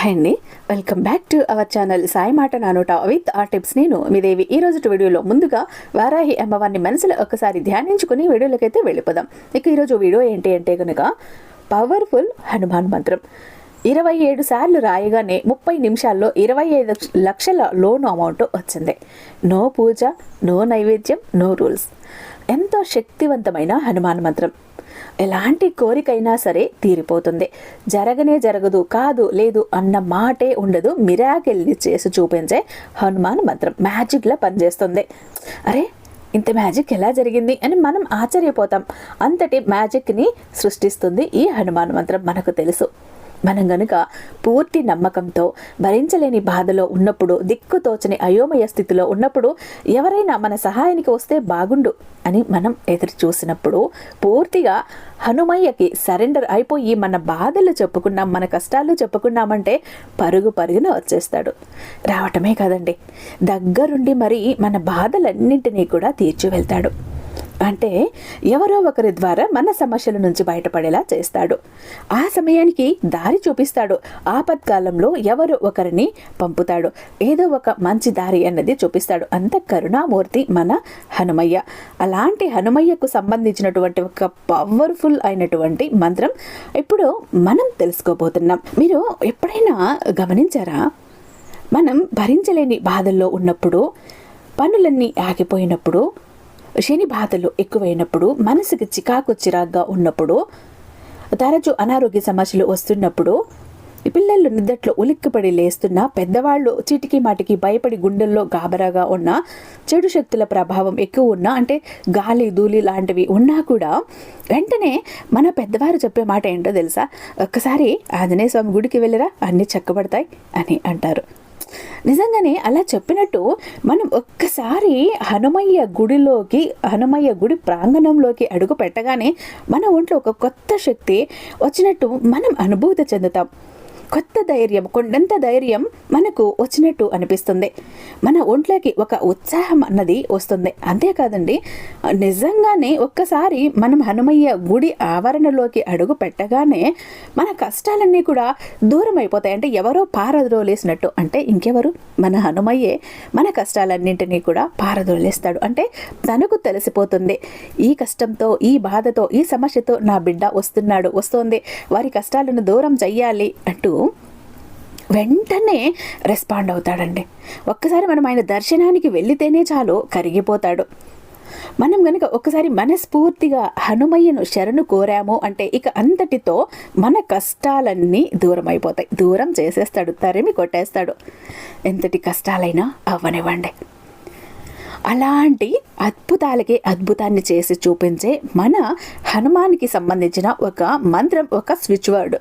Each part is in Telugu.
హాయ్ అండి. Welcome back to our channel Sai మాట నానోట విత్ ఆ టిప్స్ నేను మీ దేవి. ఈ రోజు వీడియోలో ముందుగా వారాహి అమ్మవారిని మనసులో ఒకసారి ధ్యానించుకుని వీడియోలకైతే వెళ్ళిపోదాం. ఇక ఈరోజు వీడియో ఏంటి అంటే కనుక పవర్ఫుల్ హనుమాన్ మంత్రం. ఇరవై ఏడు సార్లు రాయగానే ముప్పై నిమిషాల్లో ఇరవై ఐదు లక్షల లోన్ అమౌంట్ వచ్చింది. నో పూజ నో నైవేద్యం నో రూల్స్ ఎంతో శక్తివంతమైన హనుమాన్ మంత్రం. ఎలాంటి కోరికైనా సరే తీరిపోతుంది. జరగనే జరగదు కాదు లేదు అన్న మాటే ఉండదు. మిరాకిల్ని చేసి చూపించే హనుమాన్ మంత్రం మ్యాజిక్లా పనిచేస్తుంది. అరే ఇంత మ్యాజిక్ ఎలా జరిగింది అని మనం ఆశ్చర్యపోతాం. అంతటి మ్యాజిక్ని సృష్టిస్తుంది ఈ హనుమాన్ మంత్రం మనకు తెలుసు. మనం గనుక పూర్తి నమ్మకంతో భరించలేని బాధలో ఉన్నప్పుడు దిక్కు తోచని అయోమయ స్థితిలో ఉన్నప్పుడు ఎవరైనా మన సహాయానికి వస్తే బాగుండు అని మనం ఎదురు చూసినప్పుడు పూర్తిగా హనుమయ్యకి సరెండర్ అయిపోయి మన బాధలు చెప్పుకున్నాం మన కష్టాలు చెప్పుకున్నామంటే పరుగు పరుగున వచ్చేస్తాడు. రావటమే కాదండి దగ్గరుండి మరి మన బాధలన్నింటినీ కూడా తీర్చి వెళ్తాడు. అంటే ఎవరో ఒకరి ద్వారా మన సమస్యల నుంచి బయటపడేలా చేస్తాడు. ఆ సమయానికి దారి చూపిస్తాడు. ఆపత్కాలంలో ఎవరు ఒకరిని పంపుతాడు. ఏదో ఒక మంచి దారి అన్నది చూపిస్తాడు. అంత కరుణామూర్తి మన హనుమయ్య. అలాంటి హనుమయ్యకు సంబంధించినటువంటి ఒక పవర్ఫుల్ అయినటువంటి మంత్రం ఇప్పుడు మనం తెలుసుకోబోతున్నాం. మీరు ఎప్పుడైనా గమనించారా? మనం భరించలేని బాధల్లో ఉన్నప్పుడు పనులన్నీ ఆగిపోయినప్పుడు శని బాధలు ఎక్కువైనప్పుడు మనసుకి చికాకు చిరాగ్గా ఉన్నప్పుడు తరచూ అనారోగ్య సమస్యలు వస్తున్నప్పుడు పిల్లలు నిద్దట్లో ఉలిక్కిపడి లేస్తున్న పెద్దవాళ్ళు చీటికి మాటికి భయపడి గుండెల్లో గాబరాగా ఉన్న చెడు శక్తుల ప్రభావం ఎక్కువ ఉన్నా అంటే గాలి ధూళి లాంటివి ఉన్నా కూడా వెంటనే మన పెద్దవారు చెప్పే మాట ఏంటో తెలుసా? ఒక్కసారి ఆంజనేయ స్వామి గుడికి వెళ్ళరా? అన్నీ చక్కబడతాయి అని అంటారు. నిజంగానే అలా చెప్పినట్టు మనం ఒక్కసారి హనుమయ్య గుడిలోకి హనుమయ్య గుడి ప్రాంగణంలోకి అడుగు పెట్టగానే మన ఒంట్లో ఒక కొత్త శక్తి వచ్చినట్టు మనం అనుభూతి చెందుతాం. కొత్త ధైర్యం కొండంత ధైర్యం మనకు వచ్చినట్టు అనిపిస్తుంది. మన ఒంట్లోకి ఒక ఉత్సాహం అన్నది వస్తుంది. అంతేకాదండి నిజంగానే ఒక్కసారి మనం హనుమయ్య గుడి ఆవరణలోకి అడుగు పెట్టగానే మన కష్టాలన్నీ కూడా దూరం అయిపోతాయి. అంటే ఎవరో పారద్రోలేసినట్టు. అంటే ఇంకెవరు? మన హనుమయ్యే మన కష్టాలన్నింటినీ కూడా పారద్రోలేస్తాడు. అంటే తనకు తెలిసిపోతుంది. ఈ కష్టంతో ఈ బాధతో ఈ సమస్యతో నా బిడ్డ వస్తున్నాడు వస్తోంది. వారి కష్టాలను దూరం చెయ్యాలి అంటూ వెంటనే రెస్పాండ్ అవుతాడండి. ఒక్కసారి మనం ఆయన దర్శనానికి వెళ్ళితేనే చాలు కరిగిపోతాడు. మనం గనుక ఒక్కసారి మనస్ఫూర్తిగా హనుమయ్యను శరణు కోరాము అంటే ఇక అంతటితో మన కష్టాలన్నీ దూరం అయిపోతాయి. దూరం చేసేస్తాడు తరిమి కొట్టేస్తాడు. ఎంతటి కష్టాలైనా అవ్వనివ్వండి. అలాంటి అద్భుతాలకి అద్భుతాన్ని చేసి చూపించే మన హనుమాన్కి సంబంధించిన ఒక మంత్రం ఒక స్విచ్ వర్డ్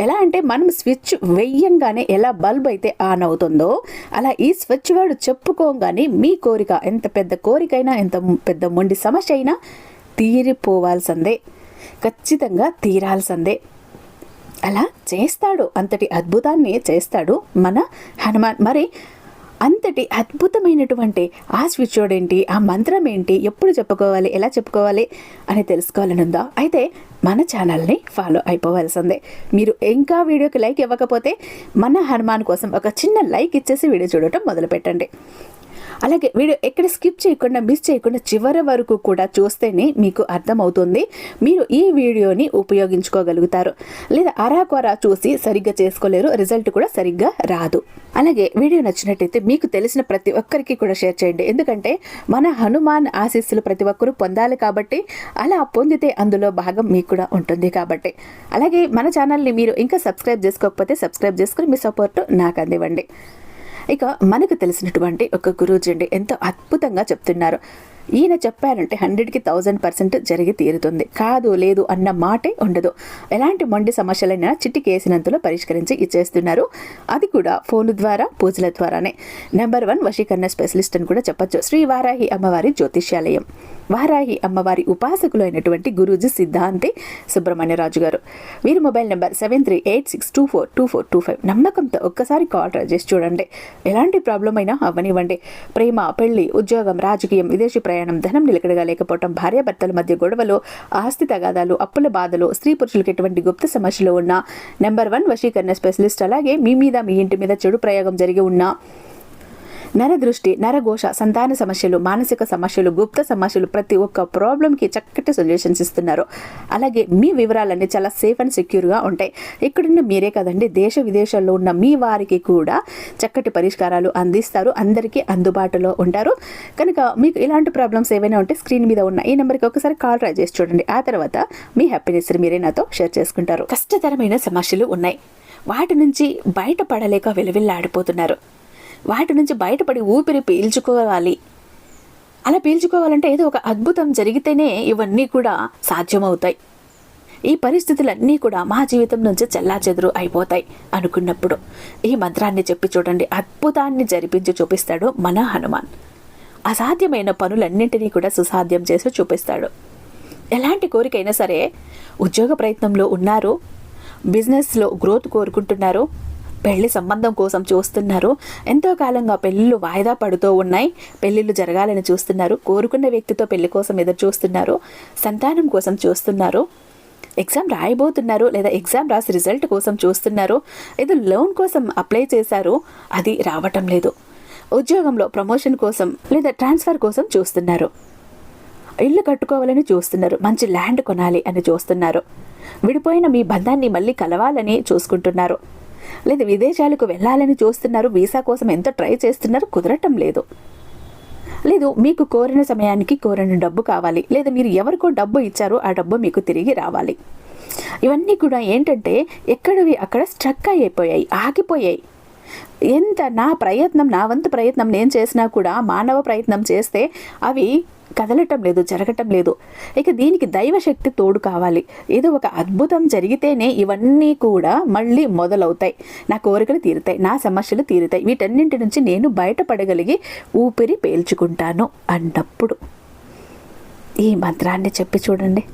ఎలా అంటే మనం స్విచ్ వెయ్యంగానే ఎలా బల్బ్ అయితే ఆన్ అవుతుందో అలా ఈ స్విచ్ వర్డ్ చెప్పుకోగానే మీ కోరిక ఎంత పెద్ద కోరికైనా ఎంత పెద్ద మొండి సమస్య అయినా తీరిపోవాల్సిందే. ఖచ్చితంగా తీరాల్సిందే. అలా చేస్తాడు. అంతటి అద్భుతాన్ని చేస్తాడు మన హనుమాన్. మరి అంతటి అద్భుతమైనటువంటి ఆ స్విచ్ ఏంటి ఆ మంత్రం ఏంటి ఎప్పుడు చెప్పుకోవాలి? ఎలా చెప్పుకోవాలి? అని తెలుసుకోవాలని ఉందా? అయితే మన ఛానల్ని ఫాలో అయిపోవాల్సిందే. మీరు ఇంకా వీడియోకి లైక్ ఇవ్వకపోతే మన హనుమాన్ కోసం ఒక చిన్న లైక్ ఇచ్చేసి వీడియో చూడటం మొదలు పెట్టండి అలాగే వీడియో ఎక్కడ స్కిప్ చేయకుండా మిస్ చేయకుండా చివరి వరకు కూడా చూస్తేనే మీకు అర్థమవుతుంది. మీరు ఈ వీడియోని ఉపయోగించుకోగలుగుతారు. లేదా అరాకొరా చూసి సరిగ్గా చేసుకోలేరు రిజల్ట్ కూడా సరిగ్గా రాదు. అలాగే వీడియో నచ్చినట్టయితే మీకు తెలిసిన ప్రతి ఒక్కరికి కూడా షేర్ చేయండి. ఎందుకంటే మన హనుమాన్ ఆశీస్సులు ప్రతి ఒక్కరూ పొందాలి కాబట్టి అలా పొందితే అందులో భాగం మీకు కూడా ఉంటుంది కాబట్టి. అలాగే మన ఛానల్ని మీరు ఇంకా సబ్స్క్రైబ్ చేసుకోకపోతే సబ్స్క్రైబ్ చేసుకుని మీ సపోర్ట్ నాకు అందివ్వండి. ఇక మనకు తెలిసినటువంటి ఒక గురూజీ అండి ఎంతో అద్భుతంగా చెప్తున్నారు. ఈయన చెప్పారంటే హండ్రెడ్కి థౌజండ్ పర్సెంట్ జరిగి తీరుతుంది. కాదు లేదు అన్న మాటే ఉండదు. ఎలాంటి మొండి సమస్యలైనా చిట్టికేసినంతలో పరిష్కరించి ఇచ్చేస్తున్నారు. అది కూడా ఫోన్ ద్వారా పూజల ద్వారానే. నెంబర్ వన్ వశీకరణ స్పెషలిస్ట్ అని కూడా చెప్పొచ్చు. శ్రీ వారాహి అమ్మవారి జ్యోతిష్యాలయం. వారాహి అమ్మవారి ఉపాసకులు అయినటువంటి గురూజీ సిద్ధాంతి సుబ్రహ్మణ్యరాజు గారు. వీరి mobile number seven three eight six two four two four two five. నమ్మకంతో ఒక్కసారి కాల్ ట్రై చేసి చూడండి. ఎలాంటి ప్రాబ్లం అయినా అవ్వనివ్వండి. ప్రేమ పెళ్ళి ఉద్యోగం రాజకీయం విదేశీ ప్రయాణం ప్రయాణం ధనం నిలకడగా లేకపోవటం భార్యాభర్తల మధ్య గొడవలు ఆస్తి తగాదాలు అప్పుల బాధలు స్త్రీ పురుషులకు ఎటువంటి గుప్త సమస్యలు ఉన్న నెంబర్ వన్ వశీకరణ స్పెషలిస్ట్ అలాగే మీ మీద మీ ఇంటి మీద చెడు ప్రయోగం జరిగి ఉన్న. నరదృష్టి నరఘోష సంతాన సమస్యలు మానసిక సమస్యలు గుప్త సమస్యలు ప్రతి ఒక్క ప్రాబ్లంకి చక్కటి సొల్యూషన్స్ ఇస్తున్నారు. అలాగే మీ వివరాలన్నీ చాలా సేఫ్ అండ్ సెక్యూర్గా ఉంటాయి. ఇక్కడున్న మీరే కదండి దేశ విదేశాల్లో ఉన్న మీ వారికి కూడా చక్కటి పరిష్కారాలు అందిస్తారు. అందరికీ అందుబాటులో ఉంటారు. కనుక మీకు ఇలాంటి ప్రాబ్లమ్స్ ఏవైనా ఉంటే స్క్రీన్ మీద ఉన్న ఈ నెంబర్కి ఒకసారి కాల్ ట్రై చేసి చూడండి. ఆ తర్వాత మీ హ్యాపీనెస్ మీరే నాతో షేర్ చేసుకుంటారు. కష్టతరమైన సమస్యలు ఉన్నాయి. వాటి నుంచి బయటపడలేక విలవిల్లాడిపోతున్నారు. వాటి నుంచి బయటపడి ఊపిరి పీల్చుకోవాలి. అలా పీల్చుకోవాలంటే ఏదో ఒక అద్భుతం జరిగితేనే ఇవన్నీ కూడా సాధ్యమవుతాయి. ఈ పరిస్థితులన్నీ కూడా మా జీవితం నుంచి చెల్లాచెదురు అయిపోతాయి అనుకున్నప్పుడు. ఈ మంత్రాన్ని చెప్పి చూడండి. అద్భుతాన్ని జరిపించి చూపిస్తాడు మన హనుమాన్. అసాధ్యమైన పనులన్నింటినీ కూడా సుసాధ్యం చేసి చూపిస్తాడు. ఎలాంటి కోరికైనా సరే ఉద్యోగ ప్రయత్నంలో ఉన్నారు బిజినెస్లో గ్రోత్ కోరుకుంటున్నారు పెళ్ళి సంబంధం కోసం చూస్తున్నారు. ఎంతో కాలంగా పెళ్ళిళ్ళు వాయిదా పడుతూ ఉన్నాయి. పెళ్ళిళ్ళు జరగాలని చూస్తున్నారు. కోరుకున్న వ్యక్తితో పెళ్ళి కోసం ఎదురు చూస్తున్నారు. సంతానం కోసం చూస్తున్నారు. ఎగ్జామ్ రాయబోతున్నారు లేదా ఎగ్జామ్ రాసి రిజల్ట్ కోసం చూస్తున్నారు. ఏదో లోన్ కోసం అప్లై చేశారు. అది రావటం లేదు. ఉద్యోగంలో ప్రమోషన్ కోసం లేదా ట్రాన్స్ఫర్ కోసం చూస్తున్నారు. ఇల్లు కట్టుకోవాలని చూస్తున్నారు. మంచి ల్యాండ్ కొనాలి అని చూస్తున్నారు. విడిపోయిన మీ బంధాన్ని మళ్ళీ కలవాలని చూసుకుంటున్నారు. లేదా విదేశాలకు వెళ్ళాలని చూస్తున్నారు వీసా కోసం ఎంతో ట్రై చేస్తున్నారు కుదరటం లేదు. లేదు మీకు కోరిన సమయానికి కోరిన డబ్బు కావాలి. లేదా మీరు ఎవరికో డబ్బు ఇచ్చారో ఆ డబ్బు మీకు తిరిగి రావాలి. ఇవన్నీ కూడా ఏంటంటే ఎక్కడవి అక్కడ స్ట్రక్ అయిపోయాయి ఆగిపోయాయి. ఎంత నా ప్రయత్నం నా వంతు ప్రయత్నం నేను చేసినా కూడా మానవ ప్రయత్నం చేస్తే అవి కదలటం లేదు జరగటం లేదు. ఇక దీనికి దైవశక్తి తోడు కావాలి. ఏదో ఒక అద్భుతం జరిగితేనే ఇవన్నీ కూడా మళ్ళీ మొదలవుతాయి. నా కోరికలు తీరుతాయి నా సమస్యలు తీరుతాయి. వీటన్నింటి నుంచి నేను బయటపడగలిగి ఊపిరి పేల్చుకుంటాను అన్నప్పుడు. ఈ మంత్రాన్ని చెప్పి చూడండి.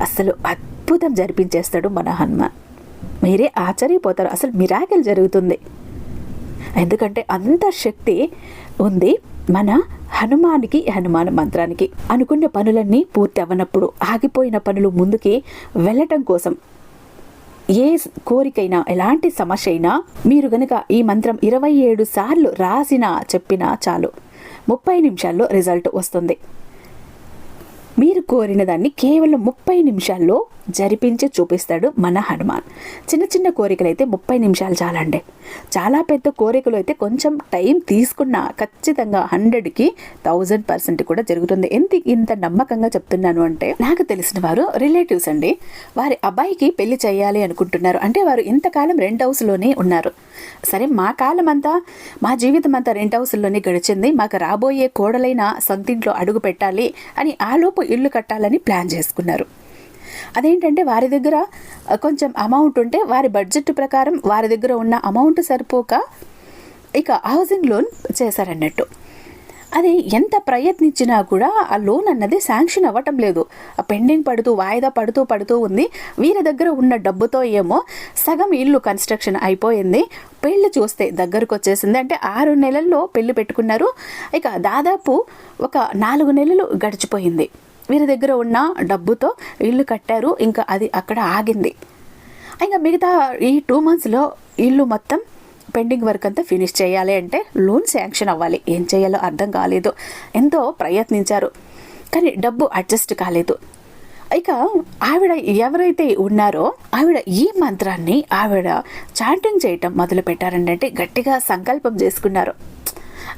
అసలు అద్భుతం జరిపించేస్తాడు మన హనుమాన్. మీరే ఆశ్చర్యపోతారు. అసలు మిరాకిల్ జరుగుతుంది. ఎందుకంటే అంత శక్తి ఉంది. మన హనుమానికి హనుమాన్ మంత్రానికి అనుకున్న పనులన్నీ పూర్తి అవ్వనప్పుడు ఆగిపోయిన పనులు ముందుకి వెళ్ళటం కోసం ఏ కోరికైనా ఎలాంటి సమస్య అయినా మీరు గనక ఈ మంత్రం ఇరవై ఏడు సార్లు రాసినా చెప్పినా చాలు. ముప్పై నిమిషాల్లో రిజల్ట్ వస్తుంది. మీరు కోరిన దాన్ని కేవలం ముప్పై నిమిషాల్లో జరిపించి చూపిస్తాడు మన హనుమాన్. చిన్న చిన్న కోరికలు అయితే ముప్పై నిమిషాలు చాలండి. చాలా పెద్ద కోరికలు అయితే కొంచెం టైం తీసుకున్న ఖచ్చితంగా హండ్రెడ్కి థౌజండ్ పర్సెంట్ కూడా జరుగుతుంది. ఎంత ఇంత నమ్మకంగా చెప్తున్నాను అంటే నాకు తెలిసిన వారు రిలేటివ్స్ అండి. వారి అబ్బాయికి పెళ్ళి చేయాలి అనుకుంటున్నారు. అంటే వారు ఇంతకాలం రెంట్ హౌస్లోనే ఉన్నారు. సరే మా కాలం అంతా మా జీవితం అంతా రెంట్ హౌస్లోనే గడిచింది. మాకు రాబోయే కోడలైన సొంతింట్లో అడుగు పెట్టాలి అని ఆలోపు ఇల్లు కట్టాలని ప్లాన్ చేసుకున్నారు. అదేంటంటే వారి దగ్గర కొంచెం అమౌంట్ ఉంటే వారి బడ్జెట్ ప్రకారం వారి దగ్గర ఉన్న అమౌంట్ సరిపోక ఇక హౌసింగ్ లోన్ చేశారన్నట్టు. అది ఎంత ప్రయత్నించినా కూడా ఆ లోన్ అన్నది శాంక్షన్ అవ్వటం లేదు. ఆ పెండింగ్ పడుతూ వాయిదా పడుతూ పడుతూ ఉంది. వీరి దగ్గర ఉన్న డబ్బుతో ఏమో సగం ఇల్లు కన్స్ట్రక్షన్ అయిపోయింది. పెళ్ళి చూస్తే దగ్గరకు వచ్చేసింది. అంటే ఆరు నెలల్లో పెళ్ళి పెట్టుకున్నారు. ఇక దాదాపు ఒక నాలుగు నెలలు గడిచిపోయింది. వీరి దగ్గర ఉన్న డబ్బుతో ఇల్లు కట్టారు. ఇంకా అది అక్కడ ఆగింది. ఇంకా మిగతా ఈ టూ మంత్స్లో ఇల్లు మొత్తం పెండింగ్ వర్క్ అంతా ఫినిష్ చేయాలి అంటే లోన్ శాంక్షన్ అవ్వాలి. ఏం చేయాలో అర్థం కాలేదు. ఎంతో ప్రయత్నించారు. కానీ డబ్బు అడ్జస్ట్ కాలేదు. ఇక ఆవిడ ఎవరైతే ఉన్నారో ఆవిడ ఈ మంత్రాన్ని ఆవిడ చాంటింగ్ చేయటం మొదలు పెట్టారంటే గట్టిగా సంకల్పం చేసుకున్నారు.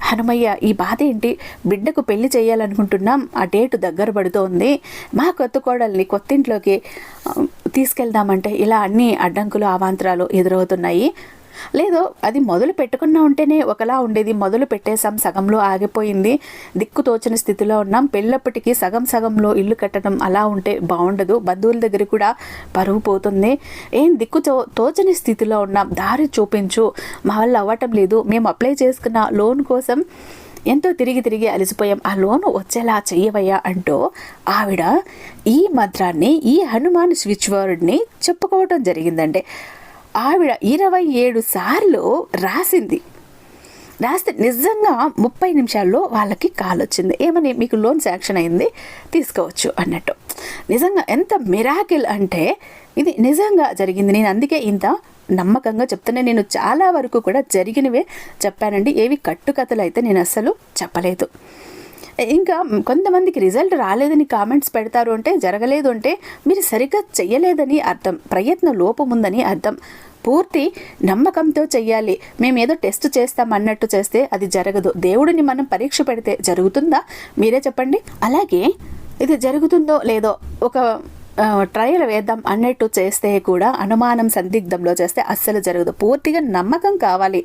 హనుమయ్య ఈ బాధ ఏంటి? బిడ్డకు పెళ్ళి చేయాలనుకుంటున్నాం. ఆ డేటు దగ్గర పడుతోంది. మా కొత్త కోడల్ని కొత్తింట్లోకి తీసుకెళ్దామంటే ఇలా అన్ని అడ్డంకులు అవాంతరాలు ఎదురవుతున్నాయి. లేదు అది మొదలు పెట్టుకున్నా ఉంటేనే ఒకలా ఉండేది. మొదలు పెట్టేశాం సగంలో ఆగిపోయింది. దిక్కు తోచని స్థితిలో ఉన్నాం. పెళ్ళప్పటికీ సగం సగంలో ఇల్లు కట్టడం అలా ఉంటే బాగుండదు బంధువుల దగ్గర కూడా పరువు పోతుంది. ఏం దిక్కుతో తోచని స్థితిలో ఉన్నాం. దారి చూపించు. మా వల్ల అవ్వటం లేదు. మేము అప్లై చేసుకున్న లోన్ కోసం ఎంతో తిరిగి తిరిగి అలసిపోయాం. ఆ లోను వచ్చేలా చెయ్యవయ్యా అంటూ ఆవిడ ఈ మంత్రాన్ని ఈ హనుమాన్ స్విచ్ వర్డ్ని చెప్పుకోవటం జరిగిందండి ఆవిడ ఇరవై ఏడు సార్లు రాసింది. రాస్తే నిజంగా ముప్పై నిమిషాల్లో వాళ్ళకి కాల్ వచ్చింది. ఏమని మీకు లోన్ శాంక్షన్ అయింది? తీసుకోవచ్చు అన్నట్టు. నిజంగా ఎంత మిరాకిల్ అంటే ఇది నిజంగా జరిగింది. నేను అందుకే ఇంత నమ్మకంగా చెప్తున్నా. నేను చాలా వరకు కూడా జరిగినవే చెప్పానండి. ఏవి కట్టుకథలు అయితే నేను అస్సలు చెప్పలేదు. ఇంకా కొంతమందికి రిజల్ట్ రాలేదని కామెంట్స్ పెడతారు అంటే జరగలేదు అంటే మీరు సరిగ్గా చెయ్యలేదని అర్థం ప్రయత్న లోపం ఉందని అర్థం. పూర్తి నమ్మకంతో చెయ్యాలి. మేము ఏదో టెస్ట్ చేస్తాం అన్నట్టు చేస్తే అది జరగదు. దేవుడిని మనం పరీక్ష పెడితే జరుగుతుందా? మీరే చెప్పండి. అలాగే ఇది జరుగుతుందో లేదో ఒక ట్రయల్ వేద్దాం అన్నట్టు చేస్తే కూడా అనుమానం సందిగ్ధంలో చేస్తే అస్సలు జరగదు. పూర్తిగా నమ్మకం కావాలి.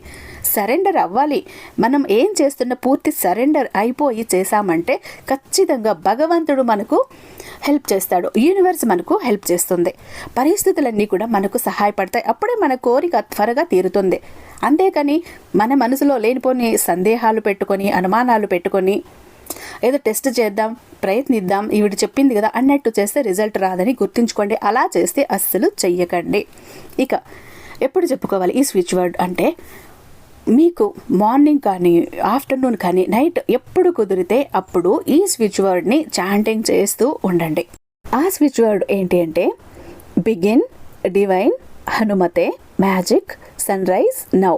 సరెండర్ అవ్వాలి. మనం ఏం చేస్తున్న పూర్తి సరెండర్ అయిపోయి చేశామంటే ఖచ్చితంగా భగవంతుడు మనకు హెల్ప్ చేస్తాడు. యూనివర్స్ మనకు హెల్ప్ చేస్తుంది. పరిస్థితులన్నీ కూడా మనకు సహాయపడతాయి. అప్పుడే మన కోరిక త్వరగా తీరుతుంది. అంతేకాని మన మనసులో లేనిపోని సందేహాలు పెట్టుకొని అనుమానాలు పెట్టుకొని ఏదో టెస్ట్ చేద్దాం ప్రయత్నిద్దాం ఈవిడ చెప్పింది కదా అన్నట్టు చేస్తే రిజల్ట్ రాదని గుర్తుంచుకోండి. అలా చేస్తే అస్సలు చెయ్యకండి. ఇక ఎప్పుడు చెప్పుకోవాలి ఈ స్విచ్ వర్డ్ అంటే మీకు మార్నింగ్ కానీ ఆఫ్టర్నూన్ కానీ నైట్ ఎప్పుడు కుదిరితే అప్పుడు ఈ స్విచ్ వర్డ్ని చాంటింగ్ చేస్తూ ఉండండి. ఆ స్విచ్ వర్డ్ ఏంటి అంటే begin divine హనుమతే magic sunrise now.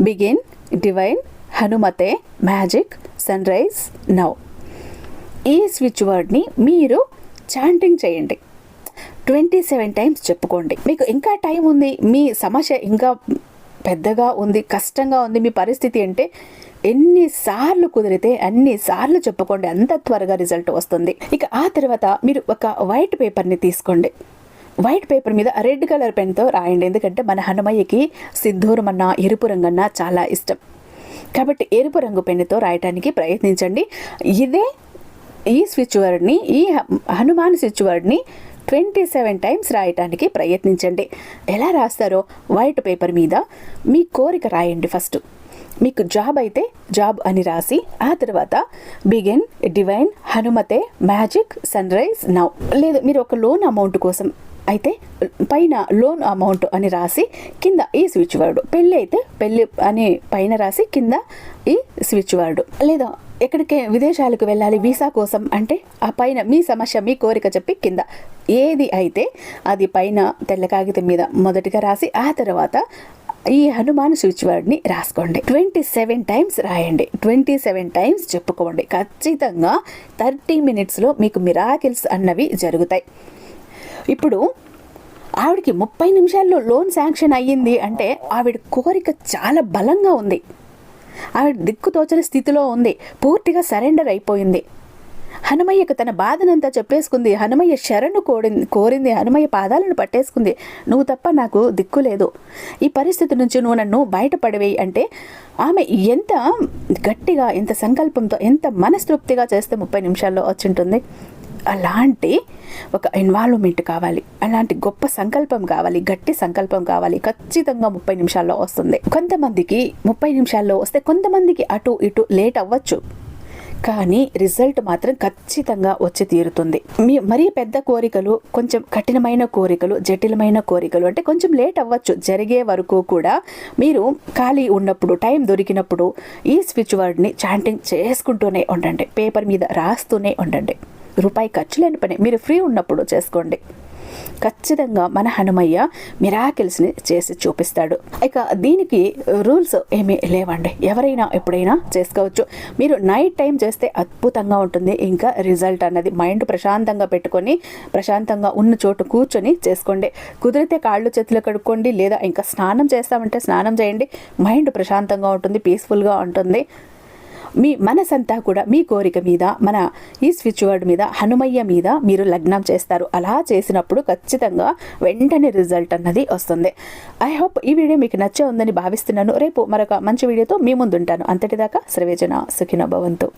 Begin divine హనుమతే magic sun rise now. ఈ స్విచ్ వర్డ్ని మీరు చాంటింగ్ చేయండి. ట్వంటీ సెవెన్ టైమ్స్ చెప్పుకోండి. మీకు ఇంకా టైం ఉంది. మీ సమస్య ఇంకా పెద్దగా ఉంది కష్టంగా ఉంది. మీ పరిస్థితి అంటే ఎన్నిసార్లు కుదిరితే అన్నిసార్లు చెప్పుకోండి. అంత త్వరగా రిజల్ట్ వస్తుంది. ఇక ఆ తర్వాత మీరు ఒక వైట్ పేపర్ని తీసుకోండి. వైట్ పేపర్ మీద రెడ్ కలర్ పెన్తో రాయండి. ఎందుకంటే మన హనుమయ్యకి సిద్ధూరం అన్న ఎరుపు రంగన్న చాలా ఇష్టం. కాబట్టి ఎరుపు రంగు పెన్నుతో రాయటానికి ప్రయత్నించండి. ఇదే ఈ స్విచ్ వర్డ్ని ఈ హనుమాన్ స్విచ్ వర్డ్ని ట్వంటీ సెవెన్ టైమ్స్ రాయటానికి ప్రయత్నించండి. ఎలా రాస్తారో వైట్ పేపర్ మీద మీ కోరిక రాయండి ఫస్ట్. మీకు జాబ్ అయితే జాబ్ అని రాసి ఆ తర్వాత బిగిన్ డివైన్ హనుమతే మ్యాజిక్ సన్ రైజ్ నౌ. లేదు మీరు ఒక లోన్ అమౌంట్ కోసం అయితే పైన లోన్ అమౌంట్ అని రాసి కింద ఈ స్విచ్ వర్డ్. పెళ్ళి అయితే పెళ్ళి అని పైన రాసి కింద ఈ స్విచ్ వర్డ్. లేదా ఎక్కడికే విదేశాలకు వెళ్ళాలి వీసా కోసం అంటే ఆ పైన మీ సమస్య మీ కోరిక చెప్పి కింద. ఏది అయితే అది పైన తెల్ల కాగితం మీద మొదటిగా రాసి ఆ తర్వాత ఈ హనుమాన్ స్విచ్ వర్డ్ని రాసుకోండి. ట్వంటీ సెవెన్ టైమ్స్ రాయండి. ట్వంటీ సెవెన్ టైమ్స్ చెప్పుకోండి. ఖచ్చితంగా థర్టీ మినిట్స్లో మీకు మిరాకిల్స్ అన్నవి జరుగుతాయి. ఇప్పుడు ఆవిడకి ముప్పై నిమిషాల్లో లోన్ శాంక్షన్ అయ్యింది అంటే ఆవిడ కోరిక చాలా బలంగా ఉంది. ఆవిడ దిక్కుతోచని స్థితిలో ఉంది. పూర్తిగా సరెండర్ అయిపోయింది. హనుమయ్యకు తన బాధనంతా చెప్పేసుకుంది. హనుమయ్య శరణు కోడింది కోరింది. హనుమయ్య పాదాలను పట్టేసుకుంది. నువ్వు తప్ప నాకు దిక్కు లేదు. ఈ పరిస్థితి నుంచి నువ్వు నన్ను బయటపడవేయి అంటే ఆమె ఎంత గట్టిగా ఎంత సంకల్పంతో ఎంత మనస్తృప్తిగా చేస్తే ముప్పై నిమిషాల్లో వచ్చింటుంది. అలాంటి ఒక ఇన్వాల్వ్మెంట్ కావాలి అలాంటి గొప్ప సంకల్పం కావాలి గట్టి సంకల్పం కావాలి. ఖచ్చితంగా ముప్పై నిమిషాల్లో వస్తుంది. కొంతమందికి ముప్పై నిమిషాల్లో వస్తే కొంతమందికి అటు ఇటు లేట్ అవ్వచ్చు. కానీ రిజల్ట్ మాత్రం ఖచ్చితంగా వచ్చి తీరుతుంది. మీ మరీ పెద్ద కోరికలు కొంచెం కఠినమైన కోరికలు జటిలమైన కోరికలు అంటే కొంచెం లేట్ అవ్వచ్చు. జరిగే వరకు కూడా మీరు ఖాళీ ఉన్నప్పుడు టైం దొరికినప్పుడు ఈ స్విచ్ వర్డ్ని చాంటింగ్ చేసుకుంటూనే ఉండండి. పేపర్ మీద రాస్తూనే ఉండండి. రూపాయి ఖర్చు లేని పని. మీరు ఫ్రీ ఉన్నప్పుడు చేసుకోండి. ఖచ్చితంగా మన హనుమయ్య మిరాకిల్స్ని చేసి చూపిస్తాడు. ఇక దీనికి రూల్స్ ఏమీ లేవండి. ఎవరైనా ఎప్పుడైనా చేసుకోవచ్చు. మీరు నైట్ టైం చేస్తే అద్భుతంగా ఉంటుంది. ఇంకా రిజల్ట్ అన్నది మైండ్ ప్రశాంతంగా పెట్టుకొని ప్రశాంతంగా ఉన్న చోటు కూర్చొని చేసుకోండి. కుదిరితే కాళ్ళు చేతులు కడుక్కోండి. లేదా ఇంకా స్నానం చేస్తామంటే స్నానం చేయండి. మైండ్ ప్రశాంతంగా ఉంటుంది పీస్ఫుల్గా ఉంటుంది. మీ మనసంతా కూడా మీ కోరిక మీద మన ఈ స్విచ్ వర్డ్ మీద హనుమయ్య మీద మీరు లగ్నం చేస్తారు. అలా చేసినప్పుడు ఖచ్చితంగా వెంటనే రిజల్ట్ అన్నది వస్తుంది. ఐ హోప్ ఈ వీడియో మీకు నచ్చే ఉందని భావిస్తున్నాను. రేపు మరొక మంచి వీడియోతో మీ ముందుంటాను. అంతటిదాకా సర్వేజన సుఖిన భవంతు.